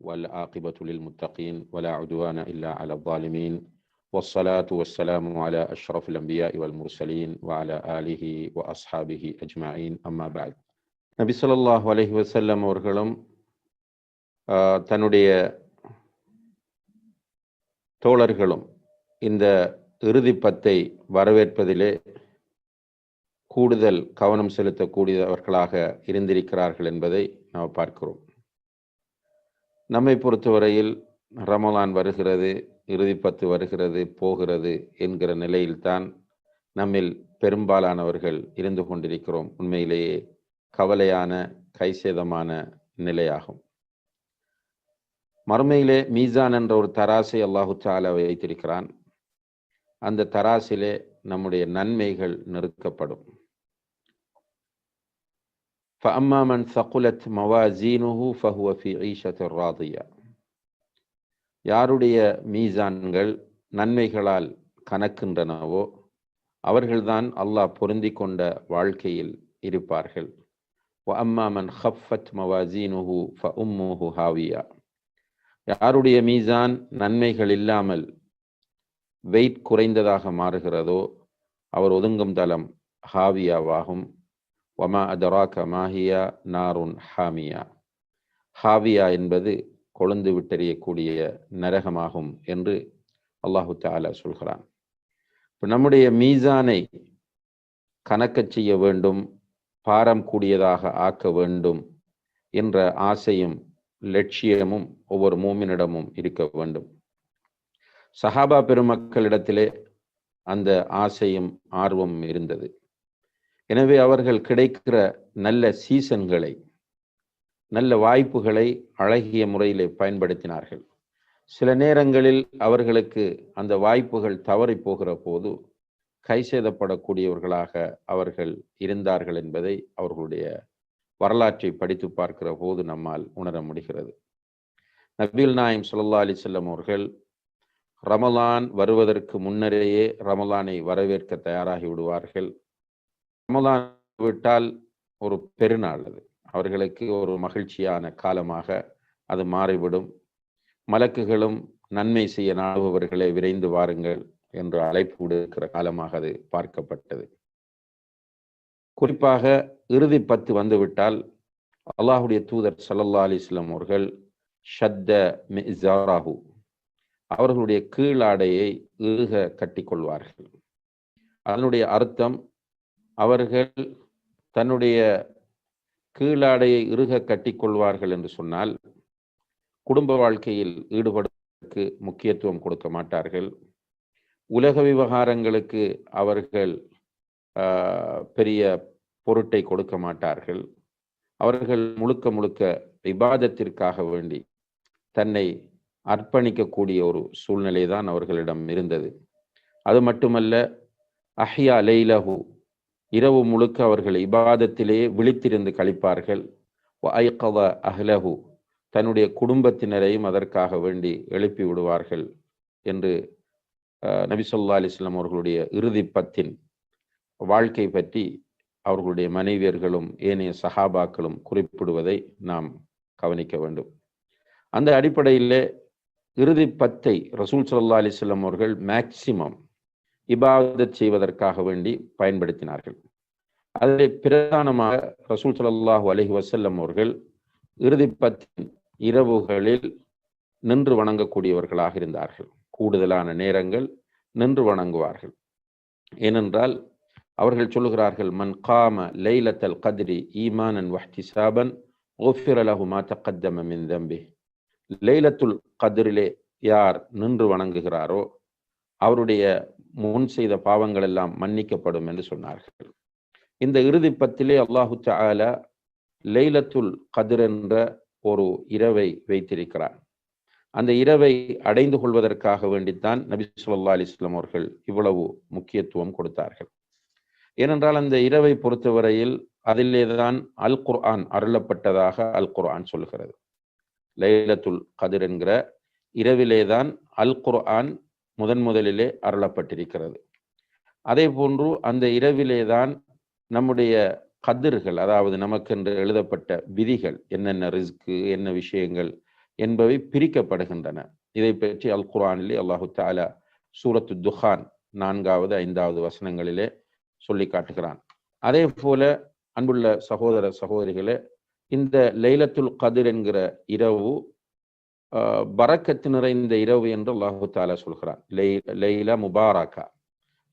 والعاقبة للمتقين ولا عدوان إلا على الظالمين والصلاة والسلام على أشرف الأنبياء والمرسلين وعلى آله وأصحابه أجمعين أما بعد நபி ஸல்லல்லாஹு அலைஹி வஸல்லம் அவர்களும் ஆஹ், தன்னுடைய தோழர்களும் இந்த இறுதி பத்தை வரவேற்பதிலே கூடுதல் கவனம் செலுத்தக்கூடியவர்களாக இருந்திருக்கிறார்கள் என்பதை நாம் பார்க்கிறோம் நம்மை பொறுத்தவரையில் ரமலான் வருகிறது இறுதி பத்து வருகிறது போகிறது என்கிற நிலையில்தான் நம்மில் பெரும்பாலானவர்கள் இருந்து கொண்டிருக்கிறோம். உண்மையிலேயே கவலையான கைசேதமான நிலையாகும். மறுமையிலே மீசான் என்ற ஒரு தராசை அல்லாஹு தாலா வைத்திருக்கிறான். அந்த தராசிலே நம்முடைய நன்மைகள் நிறுத்தப்படும். فأما من ثقلت موازينه فهو في عيشة راضية யாருடைய மீசான்கள் நன்மைகளால் கணக்கின்றனவோ அவர்கள்தான் அல்லாஹ் பொருந்தி கொண்ட வாழ்க்கையில் இருப்பார்கள் وأما من خفت موازينه فأمه هاوية யாருடைய மீசான் நன்மைகள் இல்லாமல் வெயிட் குறைந்ததாக மாறுகிறதோ அவர் ஒதுங்கும் தளம் ஹாவியாவாகும் வமா அதராக மாஹியா நாருன் ஹாமியா. ஹாவியா என்பது கொழுந்து விட்டறியக்கூடிய நரகமாகும் என்று அல்லாஹு தாலா சொல்கிறான். இப்போ நம்முடைய மீசானை கணக்கச் செய்ய வேண்டும் பாரம் கூடியதாக ஆக்க வேண்டும் என்ற ஆசையும் லட்சியமும் ஒவ்வொரு மூமினிடமும் இருக்க வேண்டும். சஹாபா பெருமக்களிடத்திலே அந்த ஆசையும் ஆர்வம் இருந்தது. எனவே அவர்கள் கிடைக்கிற நல்ல சீசன்களை நல்ல வாய்ப்புகளை அழகிய முறையிலே பயன்படுத்தினார்கள். சில நேரங்களில் அவர்களுக்கு அந்த வாய்ப்புகள் தவறி போகிற போது கைசேதப்படக்கூடியவர்களாக அவர்கள் இருந்தார்கள் என்பதை அவர்களுடைய வரலாற்றை படித்து பார்க்கிற போது நம்மால் உணர முடிகிறது. நபீல் நாயம் சுல்லா அலிசல்லம் அவர்கள் ரமலான் வருவதற்கு முன்னரேயே ரமலானை வரவேற்க தயாராகி விடுவார்கள். ரமலான் விட்டால் ஒரு பெருநாள் அது. அவர்களுக்கு ஒரு மகிழ்ச்சியான காலமாக அது மாறிவிடும். மலக்குகளும் நன்மை செய்ய நாடுபவர்களை விரைந்து வாருங்கள் என்று அழைப்பு விடுக்கிற காலமாக அது பார்க்கப்பட்டது. குறிப்பாக இறுதி பத்து வந்துவிட்டால் அல்லாஹுடைய தூதர் சல்லல்லா அலிஸ்லாம் அவர்கள் ஷத்த மிசாராஹு அவர்களுடைய கீழாடையை இறுக கட்டிக்கொள்வார்கள். அதனுடைய அர்த்தம் அவர்கள் தன்னுடைய கீழாடையை இறுக கட்டிக்கொள்வார்கள் என்று சொன்னால் குடும்ப வாழ்க்கையில் ஈடுபடுவதற்கு முக்கியத்துவம் கொடுக்க மாட்டார்கள். உலக விவகாரங்களுக்கு அவர்கள் பெரிய பொருட்டை கொடுக்க மாட்டார்கள். அவர்கள் முழுக்க முழுக்க விவாதத்திற்காக வேண்டி தன்னை அர்ப்பணிக்கக்கூடிய ஒரு சூழ்நிலை தான் அவர்களிடம் இருந்தது. அது மட்டுமல்ல அஹ்யா லைலஹு இரவு முழுக்க அவர்கள் இபாதத்திலே விழித்திருந்து கழிப்பார்கள் ஐகவ அஹ்லஹு தன்னுடைய குடும்பத்தினரையும் அதற்காக வேண்டி எழுப்பி விடுவார்கள் என்று நபி சொல்லா அலிஸ்லாம் அவர்களுடைய இறுதி பத்தின் வாழ்க்கை பற்றி அவர்களுடைய மனைவியர்களும் ஏனைய சஹாபாக்களும் குறிப்பிடுவதை நாம் கவனிக்க வேண்டும். அந்த அடிப்படையில் இறுதி பத்தை ரசூல் சல்லா அலிஸ்லாம் அவர்கள் மேக்சிமம் இபாதத் செய்வதற்காக வேண்டி பயன்படுத்தினார்கள். அதில் பிரதானமாக ரசூல் சல்லாஹூ அலஹி வசல்லம் அவர்கள் இறுதி பத்தின் இரவுகளில் நின்று வணங்கக்கூடியவர்களாக இருந்தார்கள். கூடுதலான நேரங்கள் நின்று வணங்குவார்கள். ஏனென்றால் அவர்கள் சொல்லுகிறார்கள் மன் காம லைலத்தல் கதிரி ஈமானன் வஹ்தி சாபன் மா தக்கத்தம மின் தம்பி. லைலத்துல் கதிரிலே யார் நின்று வணங்குகிறாரோ அவருடைய முன் செய்த பாவங்கள் எல்லாம் மன்னிக்கப்படும் என்று சொன்னார்கள். இந்த இறுதி பத்திலே அல்லாஹு தால லைலத்துல் கதிர் என்ற ஒரு இரவை வைத்திருக்கிறார். அந்த இரவை அடைந்து கொள்வதற்காக வேண்டித்தான் நபி சொல்லா அலிஸ்லாம் அவர்கள் இவ்வளவு முக்கியத்துவம் கொடுத்தார்கள். ஏனென்றால் அந்த இரவை பொறுத்தவரையில் அதிலேதான் அல் குர்ஆன் அருளப்பட்டதாக அல் குர்ஆன் சொல்கிறது லைலத்துல் கதிர் என்கிற இரவிலேதான் அல் குர்ஆன் முதன் முதலிலே அருளப்பட்டிருக்கிறது. அதே போன்று அந்த இரவிலே தான் நம்முடைய கதிர்கள் அதாவது நமக்கென்று எழுதப்பட்ட விதிகள் என்னென்ன ரிஸ்க்கு என்ன விஷயங்கள் என்பவை பிரிக்கப்படுகின்றன. இதை பற்றி அல் குரானிலே அல்லாஹு தாலா சூரத்து துஹான் நான்காவது ஐந்தாவது வசனங்களிலே சொல்லி காட்டுகிறான் அதே போல அன்புள்ள சகோதர சகோதரிகளே இந்த லைலத்துல் கதிர் என்கிற இரவு பறக்கத்து நிறைந்த இரவு என்று அல்லாஹு தாலா சொல்கிறான். லைலா முபாராக்கா.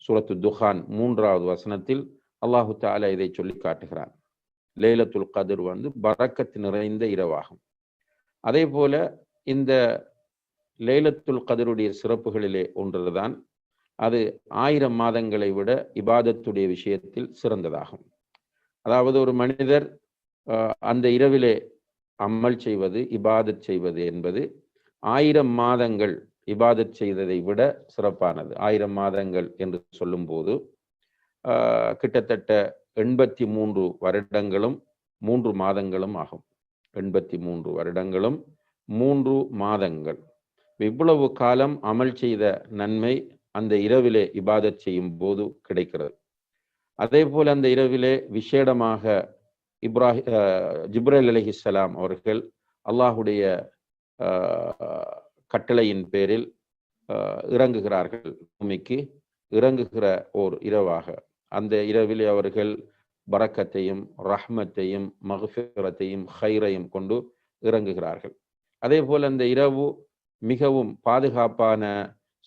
சூரத்து துஹான் மூன்றாவது வசனத்தில் அல்லாஹு தாலா இதை சொல்லி காட்டுகிறான். லைலத்துல் கதிர் வந்து பறக்கத்து நிறைந்த இரவாகும். அதே போல இந்த லைலத்துல் கதிருடைய சிறப்புகளிலே ஒன்றுதான். அது ஆயிரம் மாதங்களை விட இபாதத்துடைய விஷயத்தில் சிறந்ததாகும். அதாவது ஒரு மனிதர் அந்த இரவிலே அமல் செய்வது இபாதத் செய்வது என்பது ஆயிரம் மாதங்கள் இபாதத் செய்ததை விட சிறப்பானது. ஆயிரம் மாதங்கள் என்று சொல்லும்போது கிட்டத்தட்ட எண்பத்தி மூன்று வருடங்களும் மூன்று மாதங்களும் ஆகும். எண்பத்தி மூன்று வருடங்களும் மூன்று மாதங்கள். இவ்வளவு காலம் அமல் செய்த நன்மை அந்த இரவிலே இபாதத் செய்யும் போது கிடைக்கிறது. அதே போல் அந்த இரவிலே விசேடமாக இப்ராஹி ஜிப்ரேல் அலிஹிஸ்லாம் அவர்கள் அல்லாஹுடைய கட்டளையின் பேரில் இறங்குகிறார்கள் பூமிக்கு. இறங்குகிற ஓர் இரவாக. அந்த இரவிலே அவர்கள் பறக்கத்தையும் ரஹ்மத்தையும் மகஃபிரத்தையும் ஹைரையும் கொண்டு இறங்குகிறார்கள். அதே போல் அந்த இரவு மிகவும் பாதுகாப்பான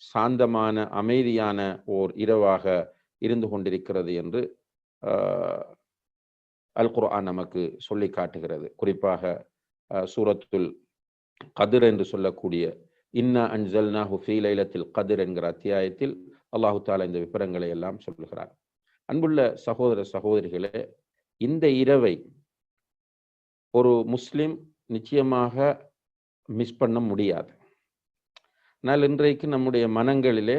சாந்தமான அமைதியான ஓர் இரவாக இருந்து கொண்டிருக்கிறது என்று அல் குர்ஆன் நமக்கு சொல்லி காட்டுகிறது. குறிப்பாக சூரத்துல் கதிர் என்று சொல்லக்கூடிய இன்னா அன்சல்னா ஹுஃபி லைலத்தில் கதிர் என்கிற அத்தியாயத்தில் அல்லாஹு தாலா இந்த விபரங்களை எல்லாம் சொல்லுகிறார் அன்புள்ள சகோதர சகோதரிகளே இந்த இரவை ஒரு முஸ்லிம் நிச்சயமாக மிஸ் பண்ண முடியாது. ஆனால் இன்றைக்கு நம்முடைய மனங்களிலே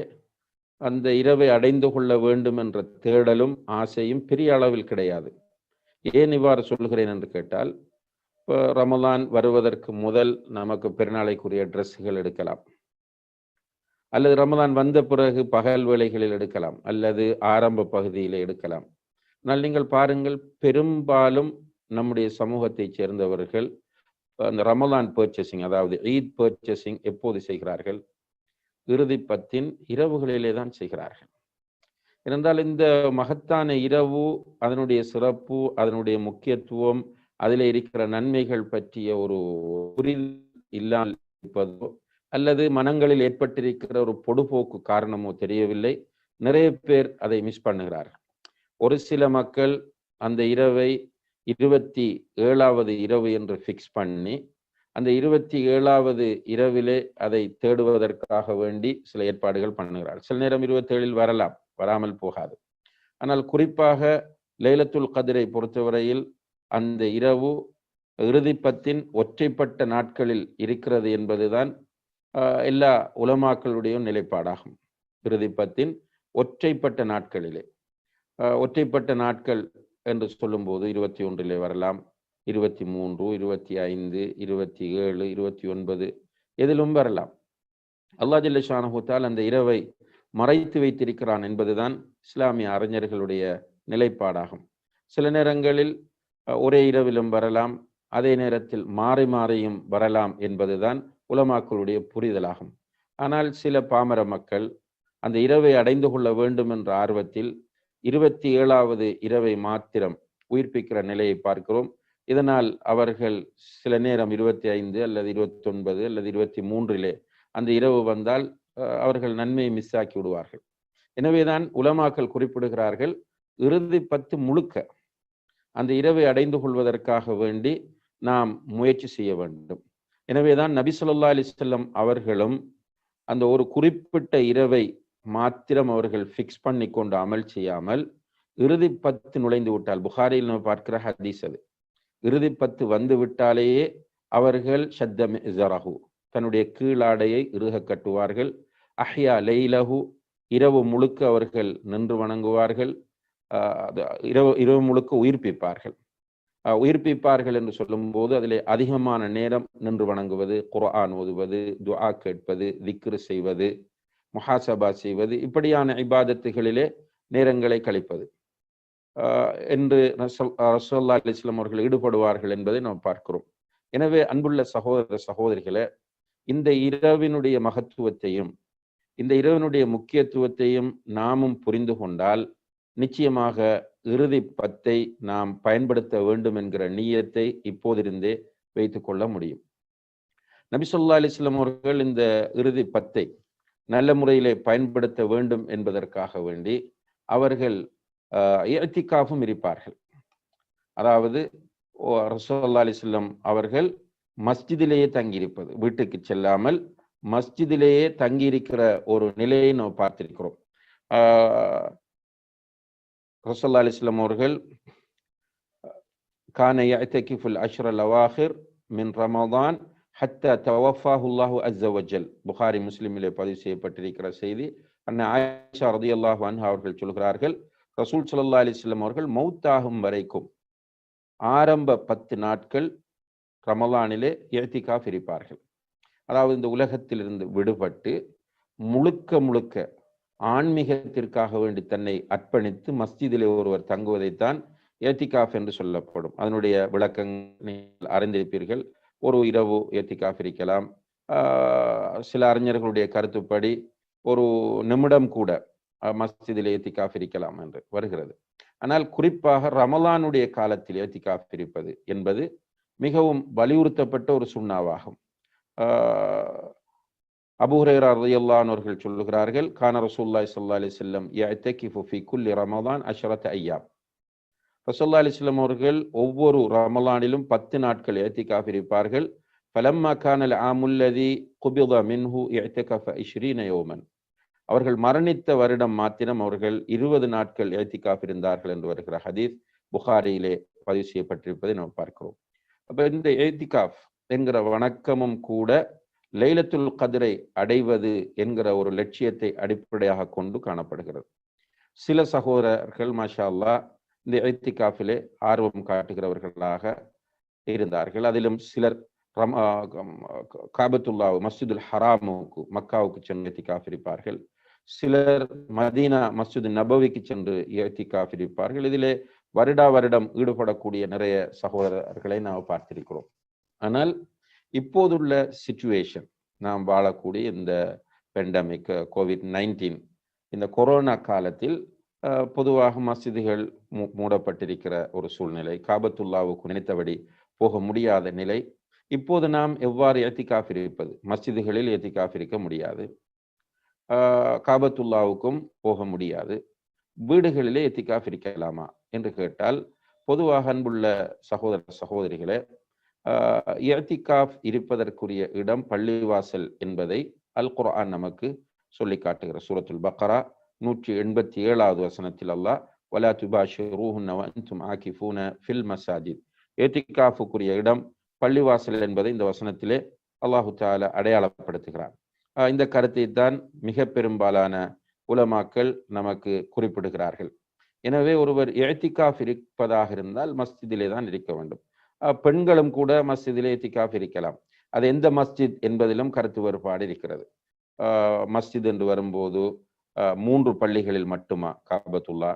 அந்த இரவை அடைந்து கொள்ள வேண்டும் என்ற தேடலும் ஆசையும் பெரிய அளவில் கிடையாது. ஏன் இவ்வாறு சொல்கிறேன் என்று கேட்டால் இப்போ ரமலான் வருவதற்கு முதல் நமக்கு பெருநாளைக்குரிய ட்ரெஸ்ஸுகள் எடுக்கலாம். அல்லது ரமதான் வந்த பிறகு பகல் வேலைகளில் எடுக்கலாம். அல்லது ஆரம்ப பகுதியில் எடுக்கலாம். ஆனால் நீங்கள் பாருங்கள் பெரும்பாலும் நம்முடைய சமூகத்தைச் சேர்ந்தவர்கள் அந்த ரமலான் பர்ச்சேசிங் அதாவது ஈத் பர்ச்சேசிங் எப்போது செய்கிறார்கள்? இறுதி பத்தின் இரவுகளிலே தான் செய்கிறார்கள். இருந்தால் இந்த மகத்தான இரவு அதனுடைய சிறப்பு அதனுடைய முக்கியத்துவம் அதில் இருக்கிற நன்மைகள் பற்றிய ஒரு புரிதல் இல்லாமல் இருப்பதோ அல்லது மனங்களில் ஏற்பட்டிருக்கிற ஒரு பொடுபோக்கு காரணமோ தெரியவில்லை. நிறைய பேர் அதை மிஸ் பண்ணுகிறார்கள். ஒரு சில மக்கள் அந்த இரவை இருபத்தி ஏழாவது இரவு என்று ஃபிக்ஸ் பண்ணி அந்த இருபத்தி ஏழாவது இரவிலே அதை தேடுவதற்காக வேண்டி சில ஏற்பாடுகள் பண்ணுகிறார் சில நேரம் இருபத்தேழில் வரலாம். வராமல் போகாது. ஆனால் குறிப்பாக லைலத்துல் கதிரை பொறுத்தவரையில் அந்த இரவு இறுதிப்பத்தின் ஒற்றைப்பட்ட நாட்களில் இருக்கிறது என்பதுதான் எல்லா உலமாக்களுடைய நிலைப்பாடாகும். இறுதிப்பத்தின் ஒற்றைப்பட்ட நாட்களிலே. ஒற்றைப்பட்ட நாட்கள் என்று சொல்லும்போது இருபத்தி ஒன்றிலே வரலாம். இருபத்தி மூன்று இருபத்தி ஐந்து இருபத்தி ஏழு இருபத்தி ஒன்பது எதிலும் வரலாம் அல்லா ஷானஹூத்தால் அந்த இரவை மறைத்து வைத்திருக்கிறான் என்பதுதான் இஸ்லாமிய அறிஞர்களுடைய நிலைப்பாடாகும். சில நேரங்களில் ஒரே இரவிலும் வரலாம் அதே நேரத்தில் மாறி மாறியும் வரலாம் என்பதுதான் உலமாக்களுடைய புரிதலாகும். ஆனால் சில பாமர மக்கள் அந்த இரவை அடைந்து கொள்ள வேண்டும் என்ற ஆர்வத்தில் இருபத்தி ஏழாவது இரவை மாத்திரம் உயிர்ப்பிக்கிற நிலையை பார்க்கிறோம். இதனால் அவர்கள் சில நேரம் இருபத்தி ஐந்து அல்லது இருபத்தி ஒன்பது அல்லது இருபத்தி மூன்றிலே அந்த இரவு வந்தால் அவர்கள் நன்மையை மிஸ் ஆக்கி விடுவார்கள். எனவேதான் உலமாக்கள் குறிப்பிடுகிறார்கள் இறுதி பத்து முழுக்க அந்த இரவை அடைந்து கொள்வதற்காக வேண்டி நாம் முயற்சி செய்ய வேண்டும். எனவேதான் நபி சொல்லா அலிசல்லம் அவர்களும் அந்த ஒரு குறிப்பிட்ட இரவை மாத்திரம் அவர்கள் ஃபிக்ஸ் பண்ணி கொண்டு அமல் செய்யாமல் இறுதி பத்து நுழைந்து விட்டால் புகாரில் நம்ம பார்க்கிற ஹதீஸ் அது. இறுதி பத்து வந்து விட்டாலேயே அவர்கள் ஷத்தம் ஜராகு தன்னுடைய கீழாடையை இறுக கட்டுவார்கள். அஹ்யா லெய்லஹு இரவு முழுக்க அவர்கள் நின்று வணங்குவார்கள். இரவு இரவு முழுக்க உயிர்ப்பிப்பார்கள் உயிர்ப்பிப்பார்கள் என்று சொல்லும்போது அதிலே அதிகமான நேரம் நின்று வணங்குவது குர்ஆன் ஓதுவது துஆ கேட்பது திக்ரு செய்வது முஹாசபா செய்வது இப்படியான இபாதத்துகளிலே நேரங்களை கழிப்பது. என்று ரசோல்லா அலிஸ்லாம் அவர்கள் ஈடுபடுவார்கள் என்பதை நாம் பார்க்கிறோம். எனவே அன்புள்ள சகோதர சகோதரிகளை இந்த இரவினுடைய மகத்துவத்தையும் இந்த இரவினுடைய முக்கியத்துவத்தையும் நாமும் புரிந்து கொண்டால் நிச்சயமாக இறுதி பத்தை நாம் பயன்படுத்த வேண்டும் என்கிற நீயத்தை இப்போதிருந்தே வைத்துக் கொள்ள முடியும். நபிசல்லா அலிஸ்லாம் அவர்கள் இந்த இறுதி பத்தை நல்ல முறையிலே பயன்படுத்த வேண்டும் என்பதற்காக வேண்டி அவர்கள் ஏத்திக்காவும் இருப்பார்கள். அதாவது ரசோல்லா அலிஸ்லம் அவர்கள் மஸ்ஜிதிலேயே தங்கியிருப்பது. வீட்டுக்கு செல்லாமல் மஸ்ஜிதிலேயே தங்கியிருக்கிற ஒரு நிலையை நாம் பார்த்திருக்கிறோம். ரசல்லா அலிஸ்லாம் அவர்கள் கான யத்தகிஃபுல் அஷ்ர லவாஹிர் மின் ரமதான் ஹத்த தவஃபாஹுல்லாஹு அஸ்ஸவஜல் புகாரி முஸ்லிமிலே பதிவு செய்யப்பட்டிருக்கிற செய்தி. அண்ணன் ஆயிஷா ரதி அல்லாஹு அன்ஹா அவர்கள் சொல்கிறார்கள் ரசூல் சல்லா அலிஸ்லாம் அவர்கள் மௌத்தாகும் வரைக்கும் ஆரம்ப பத்து நாட்கள் ரமலானிலே ஏத்திகாஃப் இருப்பார்கள் அதாவது இந்த உலகத்திலிருந்து விடுபட்டு முழுக்க முழுக்க ஆன்மீகத்திற்காக வேண்டி தன்னை அர்ப்பணித்து மஸ்ஜிதிலே ஒருவர் தங்குவதைத்தான் ஏத்திகாஃப் என்று சொல்லப்படும். அதனுடைய விளக்கங்கள் அறிந்திருப்பீர்கள். ஒரு இரவு ஏத்திகாஃப் இருக்கலாம் சில அறிஞர்களுடைய கருத்துப்படி ஒரு நிமிடம் கூட மஸ்ஜிதில் ஏத்திகாஃப் இருக்கலாம் என்று வருகிறது. ஆனால் குறிப்பாக ரமலானுடைய காலத்தில் ஏத்திகாஃப் இருப்பது என்பது மிகவும் வலியுறுத்தப்பட்ட ஒரு சுண்ணாவாகும். அபுஹரேரா ரயல்லானவர்கள் சொல்லுகிறார்கள் கான ரசூல்லாய் சல்லா அலி செல்லம் ஃபி குல்லி ரமதான் அஷரத் ஐயாம். ரசோல்லா அலிஸ்லாம் அவர்கள் ஒவ்வொரு ரமலானிலும் பத்து நாட்கள் ஏத்திகாஃப் இருப்பார்கள். பலம்மா கானல் ஆமுல்லதி குபித மின்ஹு ஏத்திகஃப இஷ்ரீன யோமன். அவர்கள் மரணித்த வருடம் மாத்திரம் அவர்கள் இருபது நாட்கள் ஏத்திகாஃப் இருந்தார்கள் என்று வருகிற ஹதீஸ் புகாரியிலே பதிவு செய்யப்பட்டிருப்பதை நாம் பார்க்கிறோம். அப்ப இந்த ஏத்திகாஃப் என்கிற வணக்கமும் கூட லைலத்துல் கதிரை அடைவது என்கிற ஒரு லட்சியத்தை அடிப்படையாக கொண்டு காணப்படுகிறது. சில சகோதரர்கள் மாஷா அல்லா இந்த எழுத்திகாஃபிலே ஆர்வம் காட்டுகிறவர்களாக இருந்தார்கள். அதிலும் சிலர் ரம் காபத்துல்லாவு மஸ்ஜிதுல் ஹராமுக்கு மக்காவுக்கு சென்று ஏத்திகாஃப் இருப்பார்கள். சிலர் மதீனா மஸ்ஜிது நபவிக்கு சென்று ஏத்திகாஃப் இருப்பார்கள். இதிலே வருடா வருடம் ஈடுபடக்கூடிய நிறைய சகோதரர்களை நாம் பார்த்திருக்கிறோம். ஆனால் இப்போதுள்ள சுச்சுவேஷன் நாம் வாழக்கூடிய இந்த பெண்டமிக் கோவிட் நைன்டீன் இந்த கொரோனா காலத்தில் பொதுவாக மசிதிகள் மூடப்பட்டிருக்கிற ஒரு சூழ்நிலை காபத்துல்லாவுக்கு நினைத்தபடி போக முடியாத நிலை. இப்போது நாம் எவ்வாறு ஏத்திகாஃப் இருப்பது? மஸ்ஜிதுகளில் ஏத்திகாஃப் இருக்க முடியாது. காபத்துல்லாவுக்கும் போக முடியாது. வீடுகளிலே எத்திகாஃப் இருக்கலாமா? என்று கேட்டால் பொதுவாக அன்புள்ள சகோதர சகோதரிகளே எத்திகாஃப் இருப்பதற்குரிய இடம் பள்ளிவாசல் என்பதை அல் குர்ஆன் நமக்கு சொல்லி காட்டுகிற சூரத்துல் பக்ரா நூற்றி எண்பத்தி ஏழாவது வசனத்தில் அல்லாஹ் வலா துபாஷிரூஹுன்ன ஆகி ஆகிஃபூன ஃபில் மசாஜித். ஏத்திகாஃபுக்குரிய இடம் பள்ளிவாசல் என்பதை இந்த வசனத்திலே அல்லாஹு தால அடையாளப்படுத்துகிறார் இந்த கருத்தை தான் மிக பெரும்பாலான உலமாக்கள் நமக்கு குறிப்பிடுகிறார்கள். எனவே ஒருவர் ஏத்திகாஃப் இருப்பதாக இருந்தால் மஸ்ஜிதிலே தான் இருக்க வேண்டும். பெண்களும் கூட மஸ்ஜிதிலே ஏத்திகாஃப் இருக்கலாம். அது எந்த மஸ்ஜித் என்பதிலும் கருத்து வேறுபாடு இருக்கிறது. மஸ்ஜித் என்று வரும்போது மூன்று பள்ளிகளில் மட்டுமா? காபத்துல்லா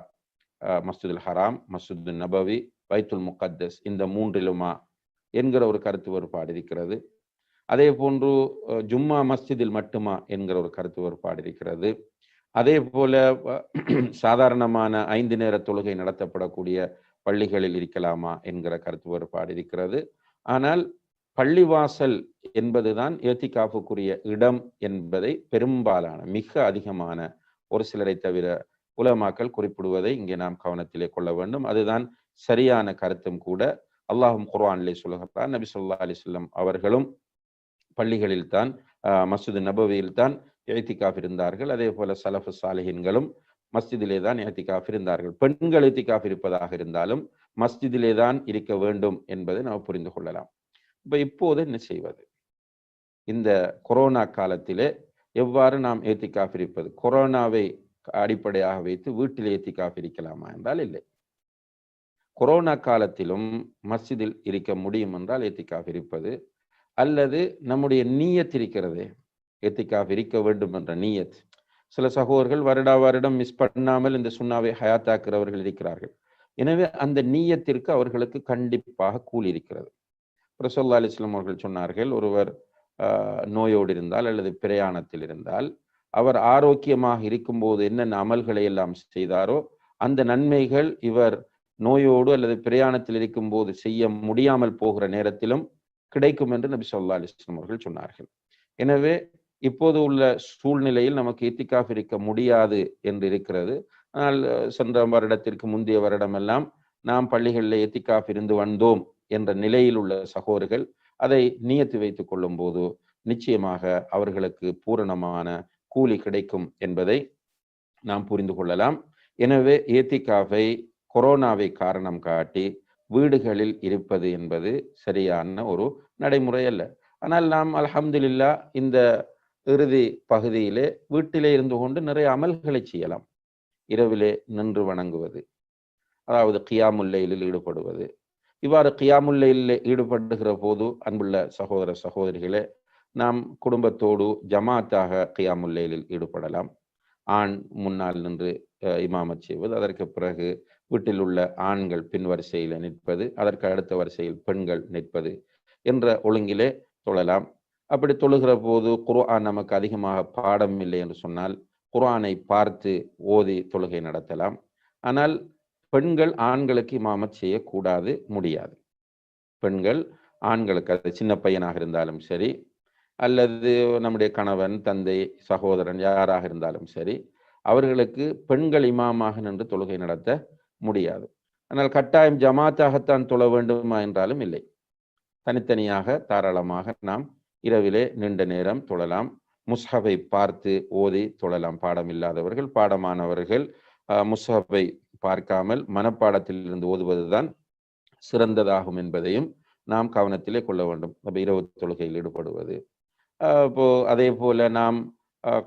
மஸ்ஜிதுல் ஹராம் மஸ்ஜிது நபவி வைத்துல் முகத்தஸ் இந்த மூன்றிலுமா? என்கிற ஒரு கருத்து வேறுபாடு இருக்கிறது. அதே போன்று ஜும்மா மஸ்ஜிதில் மட்டுமா? என்கிற ஒரு கருத்து வேறுபாடு இருக்கிறது. அதே போல சாதாரணமான ஐந்து நேர தொழுகை நடத்தப்படக்கூடிய பள்ளிகளில் இருக்கலாமா என்கிற கருத்து வேறுபாடு இருக்கிறது. ஆனால் பள்ளிவாசல் என்பதுதான் ஏத்திகாப்புக்குரிய இடம் என்பதை பெரும்பாலான மிக அதிகமான ஒரு சிலரை தவிர உலமாக்கள் குறிப்பிடுவதை இங்கே நாம் கவனத்திலே கொள்ள வேண்டும். அதுதான் சரியான கருத்தும் கூட. அல்லாஹும் குர்ஆனிலே சொல்லுகிறார் நபி சொல்லா அலிஸ்லம் அவர்களும் பள்ளிகளில் தான் மசூது நபவியில் தான் ஏத்திகாஃப் இருந்தார்கள். அதே போல சலஃபு சாலிஹின்களும் மஸ்ஜிதிலே தான் ஏத்திகாஃப் இருந்தார்கள். பெண்கள் ஏத்திகாஃப் இருப்பதாக இருந்தாலும் மஸ்ஜிதிலே தான் இருக்க வேண்டும் என்பதை நாம் புரிந்து கொள்ளலாம். இப்ப இப்போது என்ன செய்வது? இந்த கொரோனா காலத்திலே எவ்வாறு நாம் ஏத்திக்காஃப் இருப்பது? கொரோனாவை அடிப்படையாக வைத்து வீட்டில் ஏத்திக்காஃப் இருக்கலாமா என்றால் இல்லை. கொரோனா காலத்திலும் மஸ்ஜிதில் இருக்க முடியும் என்றால் ஏத்திக்காஃப் இருப்பது அல்லது நம்முடைய நீயத் இருக்கிறதே ஏத்திக்காஃப் இருக்க வேண்டும் என்ற நீயத். சில சகோதரர்கள் வருடா வருடம் மிஸ் பண்ணாமல் இந்த சுண்ணாவை ஹயாத்தாக்குறவர்கள் இருக்கிறார்கள். எனவே அந்த நீயத்திற்கு அவர்களுக்கு கண்டிப்பாக கூலி இருக்கிறது. பிரசல்லா அலிஸ்லாம் அவர்கள் சொன்னார்கள் ஒருவர் நோயோடு இருந்தால் அல்லது பிரயாணத்தில் இருந்தால் அவர் ஆரோக்கியமாக இருக்கும்போது என்னென்ன அமல்களை எல்லாம் செய்தாரோ அந்த நன்மைகள் இவர் நோயோடு அல்லது பிரயாணத்தில் இருக்கும்போது செய்ய முடியாமல் போகிற நேரத்திலும் கிடைக்கும் என்று நபி சொல்லா அலிஸ்லாம் அவர்கள் சொன்னார்கள். எனவே இப்போது உள்ள சூழ்நிலையில் நமக்கு இத்திகாஃப் இருக்க முடியாது என்று இருக்கிறது. ஆனால் சென்ற வருடத்திற்கு முந்தைய வருடமெல்லாம் நாம் பள்ளிகளில் எத்திகாஃப் இருந்து வந்தோம் என்ற நிலையில் உள்ள சகோதரர்கள் அதை நியத்து வைத்துக் கொள்ளும் போது நிச்சயமாக அவர்களுக்கு பூரணமான கூலி கிடைக்கும் என்பதை நாம் புரிந்து கொள்ளலாம். எனவே ஏத்திகாவை கொரோனாவை காரணம் காட்டி வீடுகளில் இருப்பது என்பது சரியான ஒரு நடைமுறை அல்ல. ஆனால் நாம் அலமதுல்லா இந்த இறுதி பகுதியிலே வீட்டிலே இருந்து கொண்டு நிறைய அமல்களை செய்யலாம். இரவிலே நின்று வணங்குவது அதாவது கியாமுல்லையில் ஈடுபடுவது. இவ்வாறு கியாமுல்லையில் ஈடுபடுகிற போது அன்புள்ள சகோதர சகோதரிகளே நாம் குடும்பத்தோடு ஜமாத்தாக கியாமுல்லையில் ஈடுபடலாம். ஆண் முன்னால் நின்று இமாமத் செய்வது அதற்கு பிறகு வீட்டில் உள்ள ஆண்கள் பின் வரிசையில் நிற்பது அதற்கு அடுத்த வரிசையில் பெண்கள் நிற்பது என்ற ஒழுங்கிலே தொழலாம். அப்படி தொழுகிற போது குர்ஆன் நமக்கு அதிகமாக பாடம் இல்லை என்று சொன்னால் குர்ஆனை பார்த்து ஓதி தொழுகை நடத்தலாம். ஆனால் பெண்கள் ஆண்களுக்கு இமாமத் செய்யக்கூடாது முடியாது. பெண்கள் ஆண்களுக்கு அது சின்ன பையனாக இருந்தாலும் சரி அல்லது நம்முடைய கணவன் தந்தை சகோதரன் யாராக இருந்தாலும் சரி அவர்களுக்கு பெண்கள் இமாமாக நின்று தொழுகை நடத்த முடியாது. ஆனால் கட்டாயம் ஜமாத்தாகத்தான் தொழ வேண்டுமா என்றாலும் இல்லை. தனித்தனியாக தாராளமாக நாம் இரவிலே நீண்ட நேரம் தொழலாம். முஸ்ஹபை பார்த்து ஓதி தொழலாம். பாடம் இல்லாதவர்கள் பாடமானவர்கள் முஸ்ஹபை பார்க்காமல் மனப்பாடத்தில் இருந்து ஓதுவதுதான் சிறந்ததாகும் என்பதையும் நாம் கவனத்திலே கொள்ள வேண்டும். அப்போ இரவு தொழுகையில் ஈடுபடுவது. இப்போ அதே போல நாம்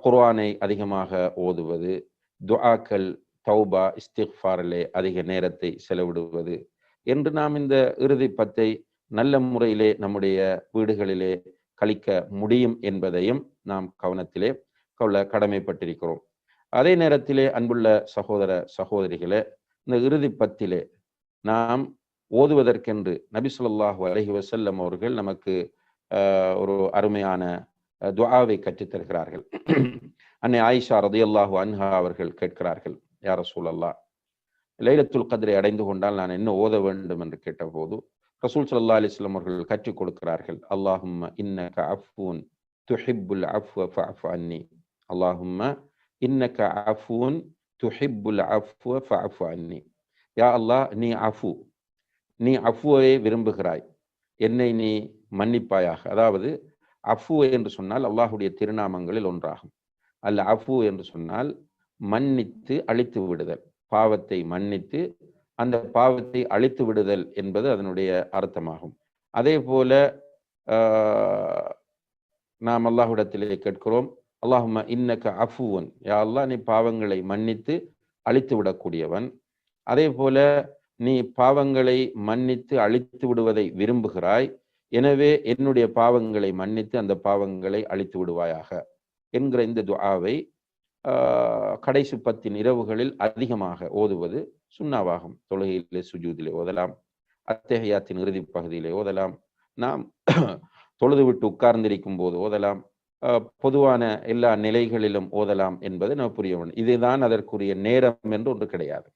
குர்ஆனை அதிகமாக ஓதுவது துஆக்கள் தௌபா இஸ்திஃபாரிலே அதிக நேரத்தை செலவிடுவது என்று நாம் இந்த இறுதி பத்தை நல்ல முறையிலே நம்முடைய வீடுகளிலே கழிக்க முடியும் என்பதையும் நாம் கவனத்திலே கொள்ள கடமைப்பட்டிருக்கிறோம். அதே நேரத்திலே அன்புள்ள சகோதர சகோதரிகளே இந்த இறுதி பத்திலே நாம் ஓதுவதற்கென்று நபி சொல்லாஹு அலஹி வசல்லம் அவர்கள் நமக்கு ஒரு அருமையான துவாவை கற்றுத்தருகிறார்கள். அன்னை ஆயிஷா ரதியல்லாஹு அன்ஹா அவர்கள் கேட்கிறார்கள் யார சூழல்லா லைலத்துல் கதிரை அடைந்து கொண்டால் நான் என்ன ஓத வேண்டும்? என்று கேட்டபோது ரசூல் சல்லா அலிஸ்லாம் அவர்கள் கற்றுக் கொடுக்கிறார்கள். அல்லாஹும் இன்னக அஃபூன் துஹிப்புல் அஃப்வ அன்னி. அல்லாஹும்ம இன்னக அஃபூன் துஹிப்புல் அஃப்வ அன்னி. யா அல்லாஹ் நீ அஃபு. நீ அஃபுவை விரும்புகிறாய். என்னை நீ மன்னிப்பாயாக. அதாவது அஃபு என்று சொன்னால் அல்லாஹுடைய திருநாமங்களில் ஒன்றாகும். அல்ல அஃபு என்று சொன்னால் மன்னித்து அழித்து விடுதல். பாவத்தை மன்னித்து அந்த பாவத்தை அழித்து விடுதல் என்பது அதனுடைய அர்த்தமாகும். அதே போல நாம் அல்லாஹுடத்திலே கேட்கிறோம் அல்லாஹும இன்னக்க அஃபுவன். யா அல்லா நீ பாவங்களை மன்னித்து அழித்து விடக்கூடியவன். அதே போல நீ பாவங்களை மன்னித்து அழித்து விடுவதை விரும்புகிறாய். எனவே என்னுடைய பாவங்களை மன்னித்து அந்த பாவங்களை அழித்து விடுவாயாக. என்கிற இந்த துஆவை கடைசி பத்தின் இரவுகளில் அதிகமாக ஓதுவது சுண்ணாவாகும். தொழுகையிலே சுஜூதிலே ஓதலாம். அத்தேகையாத்தின் இறுதி பகுதியிலே ஓதலாம். நாம் தொழுது விட்டு உட்கார்ந்திருக்கும் போது ஓதலாம். பொதுவான எல்லா நிலைகளிலும் ஓதலாம் என்பது நம்ம புரிய வேண்டும். இதுதான் அதற்குரிய நேரம் என்று ஒன்று கிடையாது.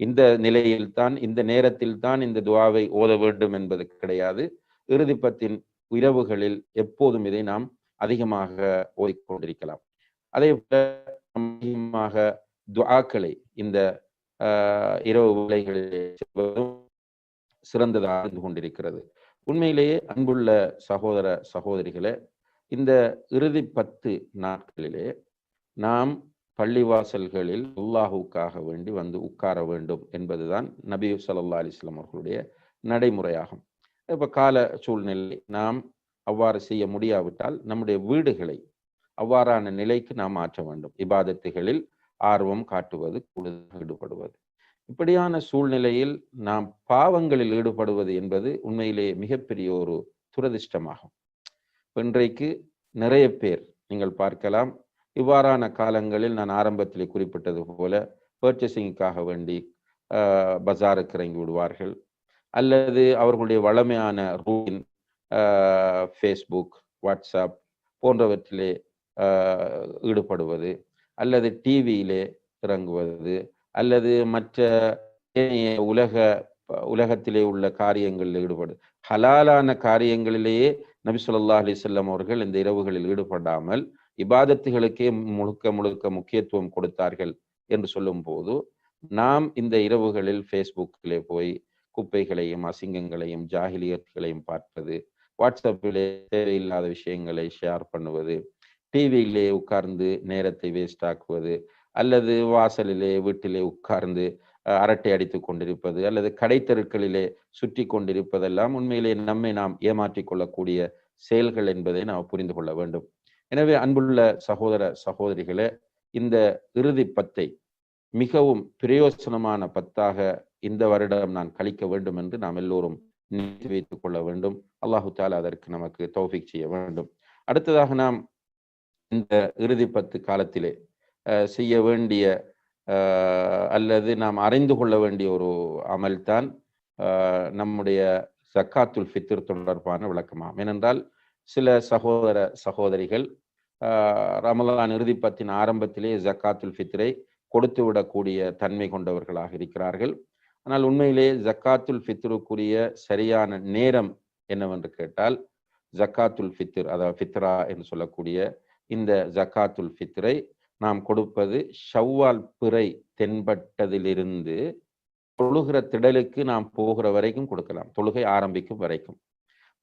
இந்த நிலையில் தான் இந்த நேரத்தில் தான் இந்த துவாவை ஓத வேண்டும் என்பது கிடையாது. இறுதிப்பத்தின் இரவுகளில் எப்போதும் இதை நாம் அதிகமாக ஓதிக்கொண்டிருக்கலாம். அதே போல அதிகமாக துஆக்களை இந்த இரவு வேலைகளில் சிறந்ததாக இருந்து கொண்டிருக்கிறது. உண்மையிலேயே அன்புள்ள சகோதர சகோதரிகளே இந்த இறுதி பத்து நாட்களிலே நாம் பள்ளிவாசல்களில் அல்லாஹுக்காக வேண்டி வந்து உட்கார வேண்டும் என்பதுதான் நபி சல்லா அலிஸ்லாம் அவர்களுடைய நடைமுறையாகும். இப்ப கால சூழ்நிலை நாம் அவ்வாறு செய்ய முடியாவிட்டால் நம்முடைய வீடுகளை அவ்வாறான நிலைக்கு நாம் மாற்ற வேண்டும். இபாதத்துகளில் ஆர்வம் காட்டுவது கூடுதல் ஈடுபடுவது. இப்படியான சூழ்நிலையில் நாம் பாவங்களில் ஈடுபடுவது என்பது உண்மையிலேயே மிகப்பெரிய ஒரு துரதிர்ஷ்டமாகும். இன்றைக்கு நிறைய பேர் நீங்கள் பார்க்கலாம் இவ்வாறான காலங்களில் நான் ஆரம்பத்தில் குறிப்பிட்டது போல பர்ச்சேசிங்காக வேண்டி பஜாருக்கு இறங்கி விடுவார்கள். அல்லது அவர்களுடைய வளமையான ரூபின் ஃபேஸ்புக் வாட்ஸ்அப் போன்றவற்றிலே ஈடுபடுவது அல்லது டிவியிலே இறங்குவது அல்லது மற்ற உலக உலகத்திலே உள்ள காரியங்களில் ஈடுபடு ஹலாலான காரியங்களிலேயே நபி சொல்லா அலிசல்லாம் அவர்கள் இந்த இரவுகளில் ஈடுபடாமல் இபாதத்துகளுக்கே முழுக்க முழுக்க முக்கியத்துவம் கொடுத்தார்கள் என்று சொல்லும் போது நாம் இந்த இரவுகளில் ஃபேஸ்புக்கிலே போய் குப்பைகளையும் அசிங்கங்களையும் ஜாகிலியர்களையும் பார்ப்பது வாட்ஸ்அப்பிலே தேவையில்லாத விஷயங்களை ஷேர் பண்ணுவது டிவியிலே உட்கார்ந்து நேரத்தை வேஸ்ட் ஆக்குவது அல்லது வாசலிலே வீட்டிலே உட்கார்ந்து அரட்டை அடித்து கொண்டிருப்பது அல்லது கடைத்தெருக்களிலே சுற்றி கொண்டிருப்பதெல்லாம் உண்மையிலே நம்மை நாம் ஏமாற்றிக் கொள்ளக்கூடிய செயல்கள் என்பதை நாம் புரிந்து கொள்ள வேண்டும். எனவே அன்புள்ள சகோதர சகோதரிகளே இந்த இறுதி பத்தை மிகவும் பிரயோசனமான பத்தாக இந்த வருடம் நான் கழிக்க வேண்டும் என்று நாம் எல்லோரும் நினைத்து வைத்துக் கொள்ள வேண்டும். அல்லாஹு தாலா அதற்கு நமக்கு தௌஃபிக் செய்ய வேண்டும். அடுத்ததாக நாம் இந்த இறுதி பத்து காலத்திலே செய்ய வேண்டிய அல்லது நாம் அறிந்து கொள்ள வேண்டிய ஒரு அமல்தான் நம்முடைய ஜக்காத்துல் ஃபித்ர் தொடர்பான விளக்கமாகும். ஏனென்றால் சில சகோதர சகோதரிகள் ரமலான் இறுதிப்பத்தின் ஆரம்பத்திலே ஜக்காத்துல் ஃபித்ரை கொடுத்து விடக்கூடிய தன்மை கொண்டவர்களாக இருக்கிறார்கள். ஆனால் உண்மையிலே ஜக்காத்துல் ஃபித்ருக்குரிய சரியான நேரம் என்னவென்று கேட்டால் ஜக்காத்துல் ஃபித்ர் அதாவது ஃபித்ரா என்று சொல்லக்கூடிய இந்த ஜக்காத்துல் ஃபித்ரை நாம் கொடுப்பது ஷவ்வால் பிறை தென்பட்டதிலிருந்து தொழுகிற திடலுக்கு நாம் போகிற வரைக்கும் கொடுக்கலாம். தொழுகை ஆரம்பிக்கும் வரைக்கும்.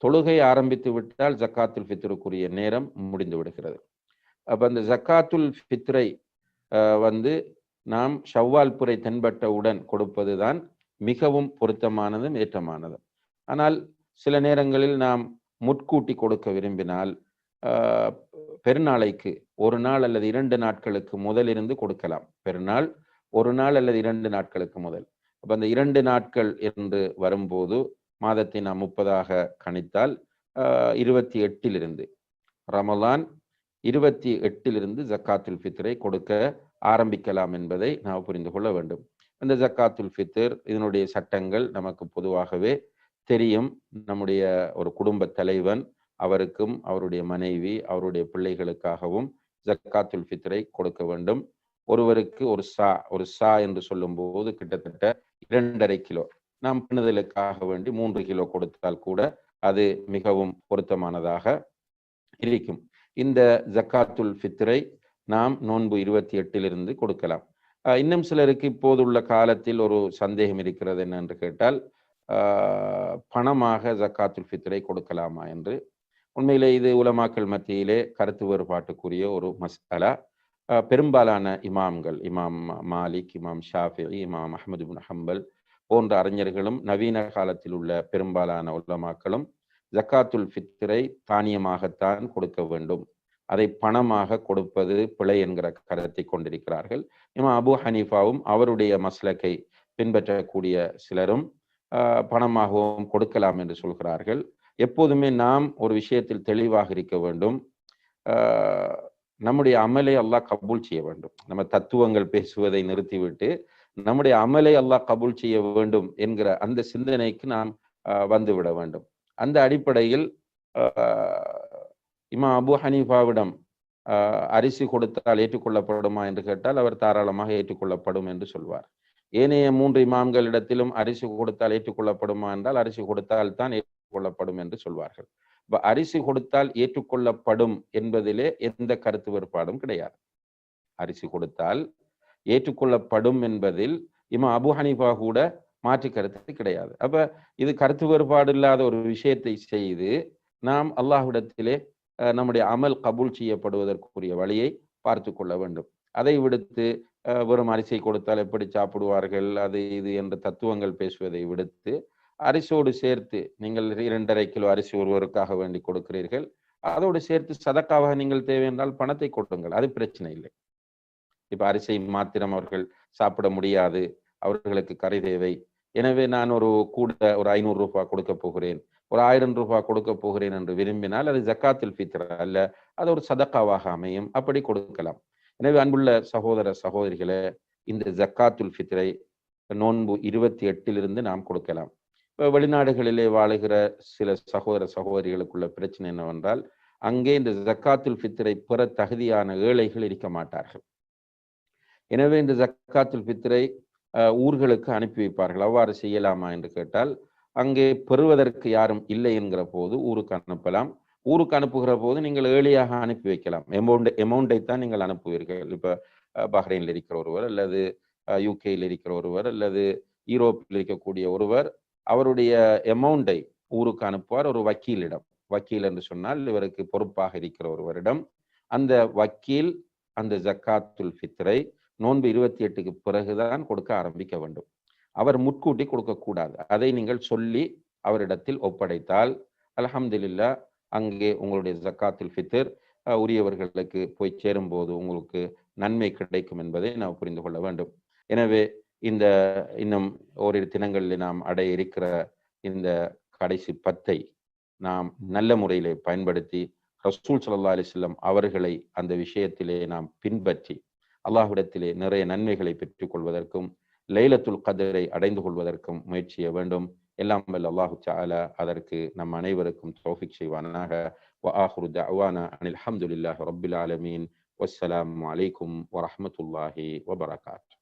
தொழுகை ஆரம்பித்து விட்டால் ஜக்காத்துல் ஃபித்ருக்குரிய நேரம் முடிந்து விடுகிறது. அப்போ அந்த ஜக்காத்துல் ஃபித்ரை வந்து நாம் ஷவ்வால் புரை தென்பட்டவுடன் கொடுப்பது தான் மிகவும் பொருத்தமானதும் ஏற்றமானதும். ஆனால் சில நேரங்களில் நாம் முட்கூட்டி கொடுக்க விரும்பினால் பெருநாளைக்கு ஒரு நாள் அல்லது இரண்டு நாட்களுக்கு முதலிருந்து கொடுக்கலாம். பெருநாள் ஒரு நாள் அல்லது இரண்டு நாட்களுக்கு முதல். அப்போ அந்த இரண்டு நாட்கள் என்று வரும்போது மாதத்தை நாம் முப்பதாக கணித்தால் இருபத்தி எட்டிலிருந்து ரமலான் இருபத்தி எட்டிலிருந்து ஜக்காத்துல் ஃபித்ரை கொடுக்க ஆரம்பிக்கலாம் என்பதை நாம் புரிந்து கொள்ள வேண்டும். இந்த ஜக்காத்துல் ஃபித்ர் இதனுடைய சட்டங்கள் நமக்கு பொதுவாகவே தெரியும். நம்முடைய ஒரு குடும்ப தலைவன் அவருக்கும் அவருடைய மனைவி அவருடைய பிள்ளைகளுக்காகவும் ஜக்காத்துல் ஃபித்ரை கொடுக்க வேண்டும். ஒருவருக்கு ஒரு சா ஒரு சா என்று சொல்லும் போது கிட்டத்தட்ட இரண்டரை கிலோ. நாம் பின்னுதலுக்காக வேண்டி மூன்று கிலோ கொடுத்தால் கூட அது மிகவும் பொருத்தமானதாக இருக்கும். இந்த ஜக்காத்துல் ஃபித்ரை நாம் நோன்பு இருபத்தி எட்டிலிருந்து கொடுக்கலாம். இன்னும் சிலருக்கு இப்போது உள்ள காலத்தில் ஒரு சந்தேகம் இருக்கிறது என்னென்று கேட்டால் பணமாக ஜக்காத்துல் ஃபித்ரை கொடுக்கலாமா என்று உண்மையிலே இது உலமாக்கள் மத்தியிலே கருத்து வேறுபாட்டுக்குரிய ஒரு மசாலா. பெரும்பாலான இமாம்கள் இமாம் மாலிக் இமாம் ஷாஃபி இமாம் அஹமது பின் ஹம்பல் போன்ற அறிஞர்களும் நவீன காலத்தில் உள்ள பெரும்பாலான உலமாக்களும் ஜக்காத்துல் ஃபித்ரை தானியமாகத்தான் கொடுக்க வேண்டும். அதை பணமாக கொடுப்பது பிழை என்கிற கருத்தை கொண்டிருக்கிறார்கள். இமாம் அபு ஹனீஃபாவும் அவருடைய மஸ்லக்கை பின்பற்றக்கூடிய சிலரும் பணமாகவும் கொடுக்கலாம் என்று சொல்கிறார்கள். எப்போதுமே நாம் ஒரு விஷயத்தில் தெளிவாக இருக்க வேண்டும். நம்முடைய அமலை அல்லாஹ் கபூல் செய்ய வேண்டும். நம்ம தத்துவங்கள் பேசுவதை நிறுத்திவிட்டு நம்முடைய அமலை அல்லாஹ் கபூல் செய்ய வேண்டும் என்கிற அந்த சிந்தனைக்கு நாம் வந்துவிட வேண்டும். அந்த அடிப்படையில் இமா அபு ஹனீஃபாவிடம் அரிசி கொடுத்தால் ஏற்றுக்கொள்ளப்படுமா என்று கேட்டால் அவர் தாராளமாக ஏற்றுக்கொள்ளப்படும் என்று சொல்வார். ஏனைய மூன்று இமாம்களிடத்திலும் அரிசி கொடுத்தால் ஏற்றுக்கொள்ளப்படுமா என்றால் அரிசி கொடுத்தால் தான் கொள்ளப்படும் என்று சொல்வார்கள். இப்ப அரிசி கொடுத்தால் ஏற்றுக்கொள்ளப்படும் என்பதிலே எந்த கருத்து வேறுபாடும் கிடையாது. அரிசி கொடுத்தால் ஏற்றுக்கொள்ளப்படும் என்பதில் இமா அபு ஹனிஃபா கூட மாற்று கருத்து கிடையாது. அப்ப இது கருத்து வேறுபாடு இல்லாத ஒரு விஷயத்தை செய்து நாம் அல்லாஹ்விடத்திலே நம்முடைய அமல் கபூல் செய்யப்படுவதற்குரிய வழியை பார்த்து கொள்ள வேண்டும். அதை விடுத்து வெறும் அரிசி கொடுத்தால் எப்படி சாப்பிடுவார்கள் அது இது என்ற தத்துவங்கள் பேசுவதை விடுத்து அரிசியோடு சேர்த்து நீங்கள் இரண்டரை கிலோ அரிசி ஒருவருக்காக வேண்டி கொடுக்கிறீர்கள். அதோடு சேர்த்து சதக்காவாக நீங்கள் தேவை என்றால் பணத்தை கொடுங்கள். அது பிரச்சனை இல்லை. இப்ப அரிசி மாத்திரம் அவர்கள் சாப்பிட முடியாது. அவர்களுக்கு கரை தேவை. எனவே நான் ஒரு கூட ஒரு ஐநூறு ரூபாய் கொடுக்க போகிறேன். ஒரு ஆயிரம் ரூபாய் கொடுக்க போகிறேன் என்று விரும்பினால் அது ஜக்காத்தில் ஃபித்ரா அல்ல. அது ஒரு சதக்காவாக அமையும். அப்படி கொடுக்கலாம். எனவே அன்புள்ள சகோதர சகோதரிகளை இந்த ஜக்காத்துல் ஃபித்ரை நோன்பு இருபத்தி எட்டிலிருந்து நாம் கொடுக்கலாம். வெளிநாடுகளிலே வாழுகிற சில சகோதர சகோதரிகளுக்குள்ள பிரச்சனை என்னவென்றால் அங்கே இந்த ஜக்காத்துல் ஃபித்ரை பெற தகுதியான ஏழைகள் இருக்க மாட்டார்கள். எனவே இந்த ஜக்காத்துல் ஃபித்ரை ஊர்களுக்கு அனுப்பி வைப்பார்கள். அவ்வாறு செய்யலாமா என்று கேட்டால் அங்கே பெறுவதற்கு யாரும் இல்லை என்கிற போது ஊருக்கு அனுப்பலாம். ஊருக்கு அனுப்புகிற போது நீங்கள் ஏழையாக அனுப்பி வைக்கலாம். எமௌண்ட் எமௌண்டை தான் நீங்கள் அனுப்புவீர்கள். இப்போ பஹ்ரைனில் இருக்கிற ஒருவர் அல்லது யூகேயில் இருக்கிற ஒருவர் அல்லது யூரோப்பில் இருக்கக்கூடிய ஒருவர் அவருடைய எமௌண்டை ஊருக்கு அனுப்புவார் ஒரு வக்கீலிடம். வக்கீல் என்று சொன்னால் இவருக்கு பொறுப்பாக இருக்கிற ஒருவரிடம். அந்த வக்கீல் அந்த ஜக்காத்துல் ஃபித்ரை நோன்பு இருபத்தி எட்டுக்கு பிறகுதான் கொடுக்க ஆரம்பிக்க வேண்டும். அவர் முட்கூட்டி கொடுக்கக்கூடாது. அதை நீங்கள் சொல்லி அவரிடத்தில் ஒப்படைத்தால் அலஹம்துல்லா அங்கே உங்களுடைய ஜக்காத்துல் ஃபித்ர் உரியவர்களுக்கு போய் சேரும்போது உங்களுக்கு நன்மை கிடைக்கும் என்பதை நாம் புரிந்து கொள்ள வேண்டும். எனவே இந்த இன்னும் ஓரிரு தினங்களில் நாம் அடைய இருக்கிற இந்த கடைசி பத்தை நாம் நல்ல முறையிலே பயன்படுத்தி ரசூல் சல்லா அலிஸ்லம் அவர்களை அந்த விஷயத்திலே நாம் பின்பற்றி அல்லாஹ்விடத்திலே நிறைய நன்மைகளை பெற்றுக் கொள்வதற்கும் லைலத்துல் கதரை அடைந்து கொள்வதற்கும் முயற்சிய வேண்டும் எல்லாம் வல்ல அல்லாஹு தாலா அதற்கு நம் அனைவருக்கும் தௌஃபிக் செய்வானாக وآخر دعوانا أن الحمد لله رب العالمين والسلام عليكم ورحمة الله وبركاته